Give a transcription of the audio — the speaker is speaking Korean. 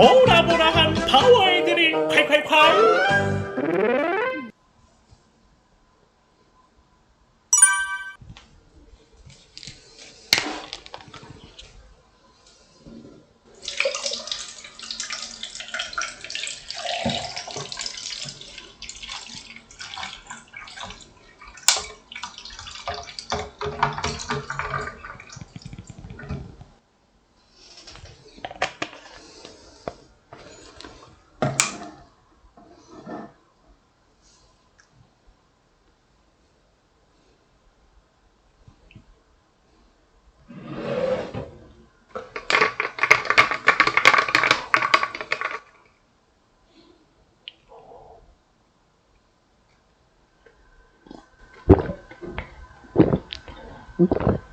보라보라한 파워 애들이 콸콸콸 Okay.